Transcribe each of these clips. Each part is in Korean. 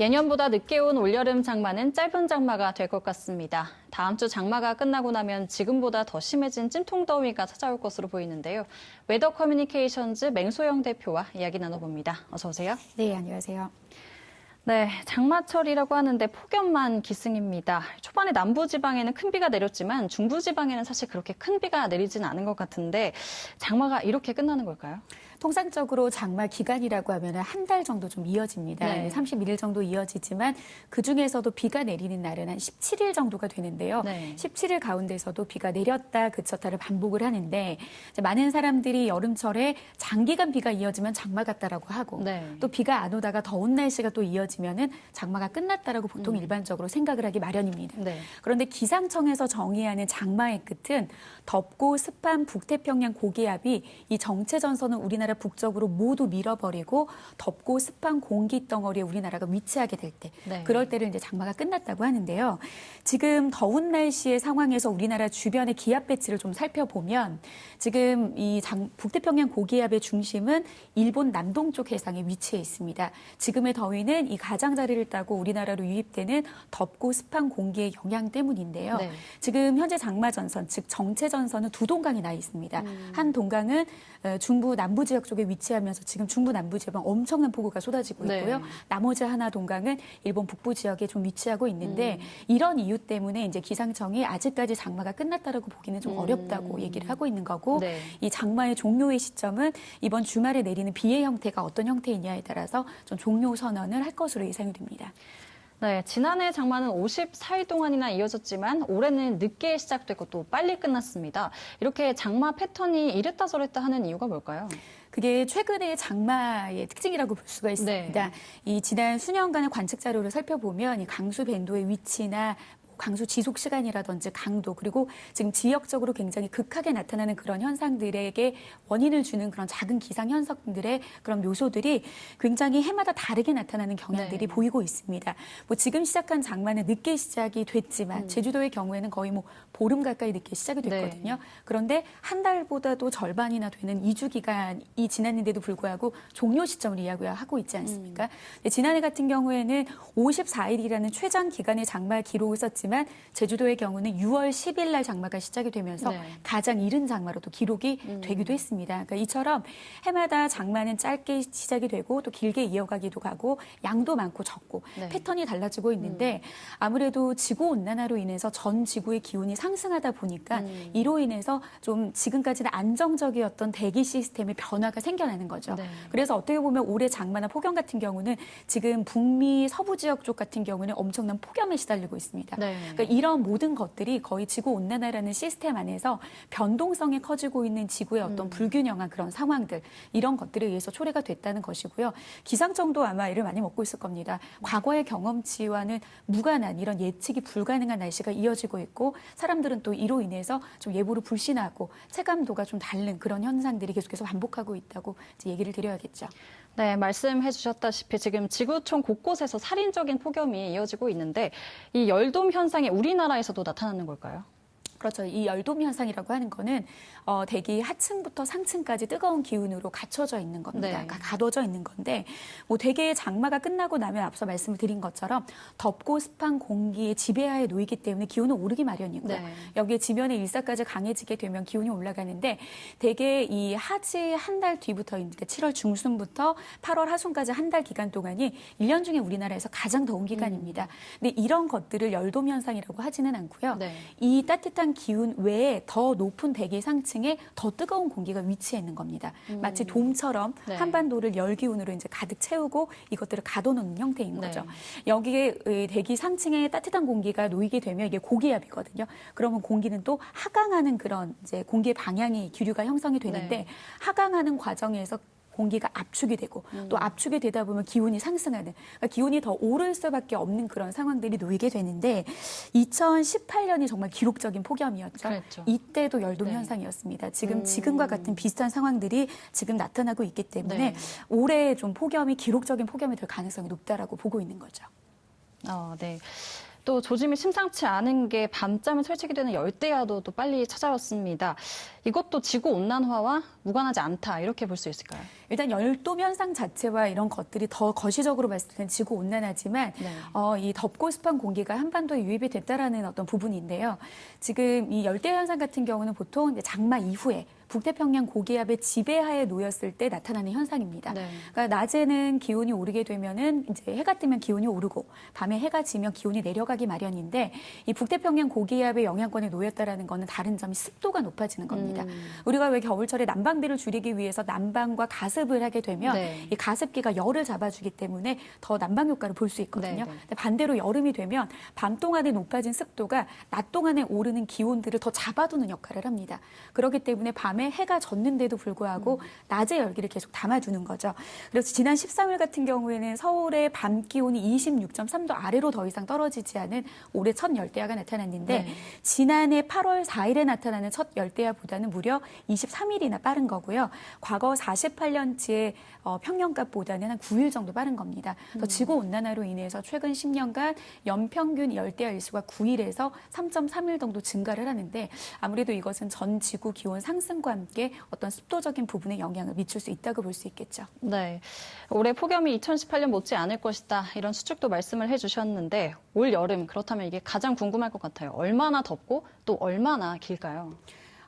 예년보다 늦게 온 올여름 장마는 짧은 장마가 될 것 같습니다. 다음 주 장마가 끝나고 나면 지금보다 더 심해진 찜통더위가 찾아올 것으로 보이는데요. 웨더 커뮤니케이션즈 맹소영 대표와 이야기 나눠봅니다. 어서 오세요. 네, 안녕하세요. 네, 장마철이라고 하는데 폭염만 기승입니다. 초반에 남부지방에는 큰 비가 내렸지만 중부지방에는 사실 그렇게 큰 비가 내리지는 않은 것 같은데 장마가 이렇게 끝나는 걸까요? 통상적으로 장마 기간이라고 하면 한 달 정도 좀 이어집니다. 네. 31일 정도 이어지지만 그 중에서도 비가 내리는 날은 한 17일 정도가 되는데요. 네. 17일 가운데서도 비가 내렸다 그쳤다를 반복을 하는데 많은 사람들이 여름철에 장기간 비가 이어지면 장마 같다라고 하고 네. 또 비가 안 오다가 더운 날씨가 또 이어지면은 장마가 끝났다라고 보통 일반적으로 생각을 하기 마련입니다. 네. 그런데 기상청에서 정의하는 장마의 끝은 덥고 습한 북태평양 고기압이 이 정체 전선을 우리나라 북쪽으로 모두 밀어버리고 덥고 습한 공기 덩어리에 우리나라가 위치하게 될 때, 네. 그럴 때를 이제 장마가 끝났다고 하는데요. 지금 더운 날씨의 상황에서 우리나라 주변의 기압 배치를 좀 살펴보면 지금 이 장- 북태평양 고기압의 중심은 일본 남동쪽 해상에 위치해 있습니다. 지금의 더위는 이 가장자리를 따고 우리나라로 유입되는 덥고 습한 공기의 영향 때문인데요. 네. 지금 현재 장마 전선, 즉 정체 전선은 두 동강이 나 있습니다. 음. 한 동강은 어, 중부 남부 지역 쪽에 위치하면서 지금 중부 남부 지방 엄청난 폭우가 쏟아지고 네. 있고요. 나머지 하나 동강은 일본 북부 지역에 좀 위치하고 있는데 음. 이런 이유 때문에 이제 기상청이 아직까지 장마가 끝났다라고 보기는 좀 음. 어렵다고 얘기를 하고 있는 거고 네. 이 장마의 종료의 시점은 이번 주말에 내리는 비의 형태가 어떤 형태이냐에 따라서 좀 종료 선언을 할 것으로 예상이 됩니다. 네, 지난해 장마는 54일 동안이나 이어졌지만 올해는 늦게 시작됐고 또 빨리 끝났습니다. 이렇게 장마 패턴이 이랬다 저랬다 하는 이유가 뭘까요? 그게 최근의 장마의 특징이라고 볼 수가 있습니다. 네. 이 지난 수년간의 관측 자료를 살펴보면 이 강수 밴도의 위치나 뭐 강수 지속 시간이라든지 강도 그리고 지금 지역적으로 굉장히 극하게 나타나는 그런 현상들에게 원인을 주는 그런 작은 기상 현상들의 그런 묘소들이 굉장히 해마다 다르게 나타나는 경향들이 네. 보이고 있습니다. 뭐 지금 시작한 장마는 늦게 시작이 됐지만 음. 제주도의 경우에는 거의 뭐 보름 가까이 늦게 시작이 네. 됐거든요. 그런데 한 달보다도 절반이나 되는 이주 기간이 지났는데도 불구하고 종료 시점을 이야기하고 있지 않습니까? 근데 지난해 같은 경우에는 54일이라는 최장 기간의 장마 기록을 썼지만 제주도의 경우는 6월 10일 날 장마가 시작이 되면서 네. 가장 이른 장마로도 기록이 음. 되기도 했습니다. 그러니까 이처럼 해마다 장마는 짧게 시작이 되고 또 길게 이어가기도 하고 양도 많고 적고 네. 패턴이 달라지고 있는데 아무래도 지구 온난화로 인해서 전 지구의 기온이 상승하다 보니까 음. 이로 인해서 좀 지금까지는 안정적이었던 대기 시스템의 변화가 생겨나는 거죠. 네. 그래서 어떻게 보면 올해 장마나 폭염 같은 경우는 지금 북미 서부 지역 쪽 같은 경우는 엄청난 폭염에 시달리고 있습니다. 네. 그러니까 이런 모든 것들이 거의 지구 온난화라는 시스템 안에서 변동성이 커지고 있는 지구의 어떤 음. 불균형한 그런 상황들 이런 것들에 의해서 초래가 됐다는 것이고요. 기상청도 아마 이를 많이 먹고 있을 겁니다. 과거의 경험치와는 무관한 이런 예측이 불가능한 날씨가 이어지고 있고 사람들은 또 이로 인해서 좀 예보를 불신하고 체감도가 좀 다른 그런 현상들이 계속해서 반복하고 있다고 얘기를 드려야겠죠. 네, 말씀해 주셨다시피 지금 지구촌 곳곳에서 살인적인 폭염이 이어지고 있는데 이 열돔 현상이 우리나라에서도 나타나는 걸까요? 그렇죠. 이 열돔 현상이라고 하는 거는 어, 대기 하층부터 상층까지 뜨거운 기운으로 갖춰져 있는 겁니다. 네. 그러니까 가둬져 있는 건데 뭐 대개 장마가 끝나고 나면 앞서 말씀을 드린 것처럼 덥고 습한 공기의 지배하에 놓이기 때문에 기온은 오르기 마련이고요. 네. 여기에 지면의 일사까지 강해지게 되면 기온이 올라가는데 대개 이 하지 한 달 뒤부터 그러니까 7월 중순부터 8월 하순까지 한 달 기간 동안이 1년 중에 우리나라에서 가장 더운 기간입니다. 근데 이런 것들을 열돔 현상이라고 하지는 않고요. 네. 이 따뜻한 기운 외에 더 높은 대기 상층에 더 뜨거운 공기가 위치해 있는 겁니다. 마치 돔처럼 네. 한반도를 열 기운으로 이제 가득 채우고 이것들을 가둬놓는 형태인 네. 거죠. 여기에 이 대기 상층에 따뜻한 공기가 놓이게 되면 이게 고기압이거든요. 그러면 공기는 또 하강하는 그런 이제 공기의 방향이 기류가 형성이 되는데 네. 하강하는 과정에서 공기가 압축이 되고 또 압축이 되다 보면 기온이 상승하는 그러니까 기온이 더 오를 수밖에 없는 그런 상황들이 놓이게 되는데 2018년이 정말 기록적인 폭염이었죠. 그랬죠. 이때도 열돔 네. 현상이었습니다. 지금 음. 지금과 같은 비슷한 상황들이 지금 나타나고 있기 때문에 네. 올해 좀 폭염이 기록적인 폭염이 될 가능성이 높다라고 보고 있는 거죠. 어, 네. 또 조짐이 심상치 않은 게 밤잠을 설치게 되는 열대야도 또 빨리 찾아왔습니다. 이것도 지구 온난화와 무관하지 않다 이렇게 볼 수 있을까요? 일단 열도 현상 자체와 이런 것들이 더 거시적으로 봤을 때는 지구 온난화지만 네. 어, 이 덥고 습한 공기가 한반도에 유입이 됐다라는 어떤 부분인데요. 지금 이 열대 현상 같은 경우는 보통 장마 이후에 북태평양 고기압의 지배하에 놓였을 때 나타나는 현상입니다. 네. 그러니까 낮에는 기온이 오르게 되면은 이제 해가 뜨면 기온이 오르고 밤에 해가 지면 기온이 내려가기 마련인데 이 북태평양 고기압의 영향권에 놓였다라는 거는 다른 점이 습도가 높아지는 겁니다. 음. 우리가 왜 겨울철에 난방비를 줄이기 위해서 난방과 가습을 하게 되면 네. 이 가습기가 열을 잡아주기 때문에 더 난방 효과를 볼 수 있거든요. 네, 네. 반대로 여름이 되면 밤 동안에 높아진 습도가 낮 동안에 오르는 기온들을 더 잡아두는 역할을 합니다. 그렇기 때문에 밤에 해가 졌는데도 불구하고 음. 낮의 열기를 계속 담아주는 거죠. 그래서 지난 13일 같은 경우에는 서울의 밤 기온이 26.3도 아래로 더 이상 떨어지지 않은 올해 첫 열대야가 나타났는데 네. 지난해 8월 4일에 나타나는 첫 열대야보다는 무려 23일이나 빠른 거고요. 과거 48년치의 어, 평년값보다는 한 9일 정도 빠른 겁니다. 또 지구 온난화로 인해서 최근 10년간 연평균 열대야 일수가 9일에서 3.3일 정도 증가를 하는데 아무래도 이것은 전 지구 기온 상승과 함께 어떤 습도적인 부분에 영향을 미칠 수 있다고 볼 수 있겠죠. 네. 올해 폭염이 2018년 못지 않을 것이다. 이런 추측도 말씀을 해주셨는데 올 여름 그렇다면 이게 가장 궁금할 것 같아요. 얼마나 덥고 또 얼마나 길까요?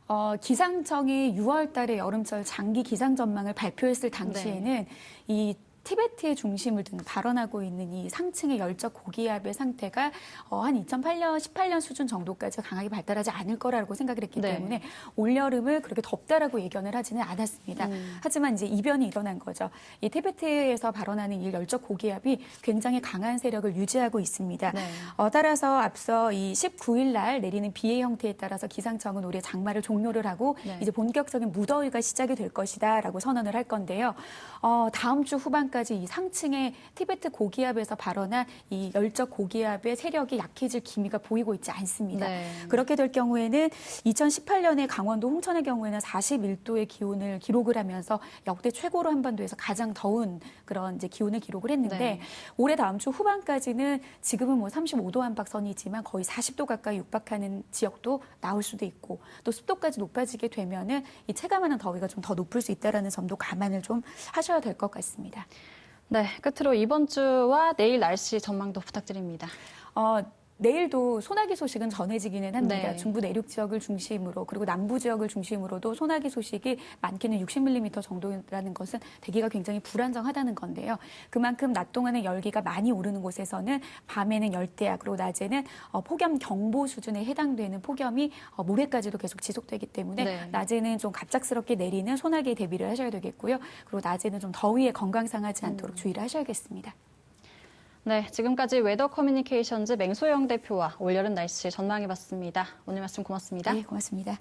어, 기상청이 6월 달에 여름철 장기 기상 전망을 발표했을 당시에는 이 티베트의 중심을 두는 발원하고 있는 이 상층의 열적 고기압의 상태가 어, 한 2008년, 18년 수준 정도까지 강하게 발달하지 않을 거라고 생각을 했기 네. 때문에 올여름을 그렇게 덥다라고 예견을 하지는 않았습니다. 음. 하지만 이제 이변이 일어난 거죠. 이 티베트에서 발원하는 이 열적 고기압이 굉장히 강한 세력을 유지하고 있습니다. 네. 어, 따라서 앞서 이 19일 날 내리는 비의 형태에 따라서 기상청은 올해 장마를 종료를 하고 네. 이제 본격적인 무더위가 시작이 될 것이다라고 선언을 할 건데요. 어, 다음 주 후반 까지 이 상층의 티베트 고기압에서 발원한 이 열적 고기압의 세력이 약해질 기미가 보이고 있지 않습니다. 네. 그렇게 될 경우에는 2018년에 강원도 홍천의 경우에는 41도의 기온을 기록을 하면서 역대 최고로 한반도에서 가장 더운 그런 이제 기온을 기록을 했는데 네. 올해 다음 주 후반까지는 지금은 뭐 35도 안팎선이지만 거의 40도 가까이 육박하는 지역도 나올 수도 있고 또 습도까지 높아지게 되면은 이 체감하는 더위가 좀 더 높을 수 있다라는 점도 감안을 좀 하셔야 될 것 같습니다. 네. 끝으로 이번 주와 내일 날씨 전망도 부탁드립니다. 어, 내일도 소나기 소식은 전해지기는 합니다. 네. 중부 내륙 지역을 중심으로 그리고 남부 지역을 중심으로도 소나기 소식이 많게는 60mm 정도라는 것은 대기가 굉장히 불안정하다는 건데요. 그만큼 낮 동안에 열기가 많이 오르는 곳에서는 밤에는 열대야 그리고 낮에는 어, 폭염 경보 수준에 해당되는 폭염이 어, 모레까지도 계속 지속되기 때문에 네. 낮에는 좀 갑작스럽게 내리는 소나기에 대비를 하셔야 되겠고요. 그리고 낮에는 좀 더위에 건강 상하지 않도록 주의를 하셔야겠습니다. 네. 지금까지 웨더 커뮤니케이션즈 맹소영 대표와 올여름 날씨 전망해봤습니다. 오늘 말씀 고맙습니다. 네, 고맙습니다.